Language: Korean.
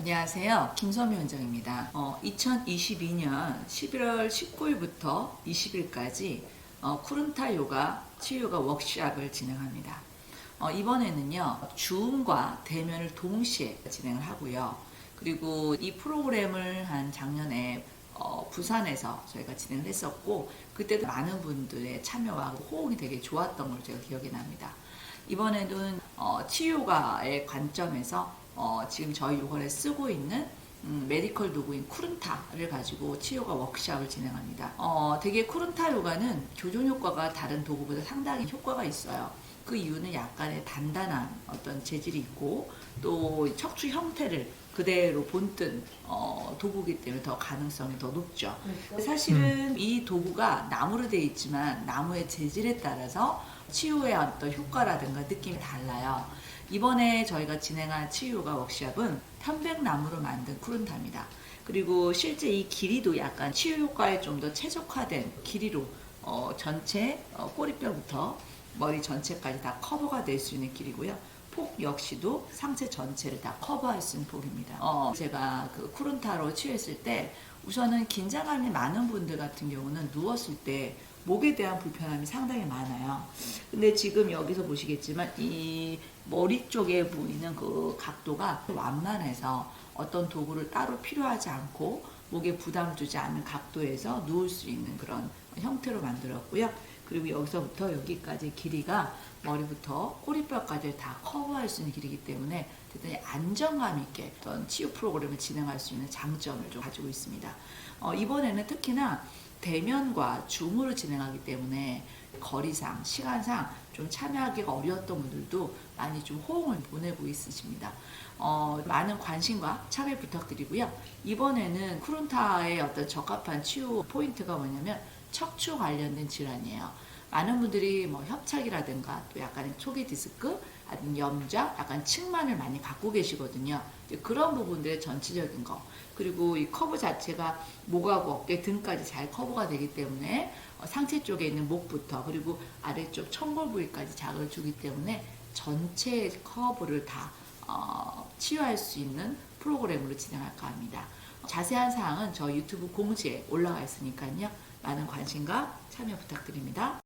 안녕하세요. 김선미 원장입니다. 어, 2022년 11월 19일부터 20일까지 어, 쿠른타 요가 치유가 워크샵을 진행합니다. 어, 이번에는요, 주음과 대면을 동시에 진행을 하고요. 그리고 이 프로그램을 한 작년에 어, 부산에서 저희가 진행을 했었고, 그때도 많은 분들의 참여와 호응이 되게 좋았던 걸 제가 기억이 납니다. 이번에는 어, 치유가의 관점에서 어, 지금 저희 요거에 쓰고 있는 음, 메디컬 도구인 쿠른타를 가지고 치유가 워크샵을 진행합니다. 어, 되게 쿠른타 요가는 교존 효과가 다른 도구보다 상당히 효과가 있어요. 그 이유는 약간의 단단한 어떤 재질이 있고 또 척추 형태를 그대로 본뜬 어, 도구기 때문에 더 가능성이 더 높죠. 사실은 이 도구가 나무로 되어 있지만 나무의 재질에 따라서 치유의 어떤 효과라든가 느낌이 달라요. 이번에 저희가 진행한 치유가 워크샵은 편백나무로 만든 쿠른타입니다. 그리고 실제 이 길이도 약간 치유 효과에 좀 더 최적화된 길이로 어, 전체 어, 꼬리뼈부터 머리 전체까지 다 커버가 될 수 있는 길이고요. 폭 역시도 상체 전체를 다 커버할 수 있는 폭입니다. 어, 제가 그 쿠른타로 치유했을 때 우선은 긴장감이 많은 분들 같은 경우는 누웠을 때 목에 대한 불편함이 상당히 많아요. 근데 지금 여기서 보시겠지만 이 머리 쪽에 보이는 그 각도가 완만해서 어떤 도구를 따로 필요하지 않고 목에 부담 주지 않는 각도에서 누울 수 있는 그런 형태로 만들었고요. 그리고 여기서부터 여기까지 길이가 머리부터 꼬리뼈까지 다 커버할 수 있는 길이기 때문에 대단히 안정감 있게 어떤 치유 프로그램을 진행할 수 있는 장점을 좀 가지고 있습니다. 어, 이번에는 특히나 대면과 줌으로 진행하기 때문에 거리상, 시간상 좀 참여하기가 어려웠던 분들도 많이 좀 호응을 보내고 있으십니다. 어, 많은 관심과 참여 부탁드리고요. 이번에는 쿠룬타의 어떤 적합한 치유 포인트가 뭐냐면 척추 관련된 질환이에요. 많은 분들이 뭐 협착이라든가 또 약간의 초기 디스크, 염좌, 약간 측만을 많이 갖고 계시거든요. 그런 부분들의 전체적인 거. 그리고 이 커브 자체가 목하고 어깨 등까지 잘 커버가 되기 때문에 어, 상체 쪽에 있는 목부터 그리고 아래쪽 청골 부위까지 자극을 주기 때문에 전체 커브를 다 어, 치유할 수 있는 프로그램으로 진행할까 합니다. 자세한 사항은 저 유튜브 공지에 올라가 있으니까요. 많은 관심과 참여 부탁드립니다.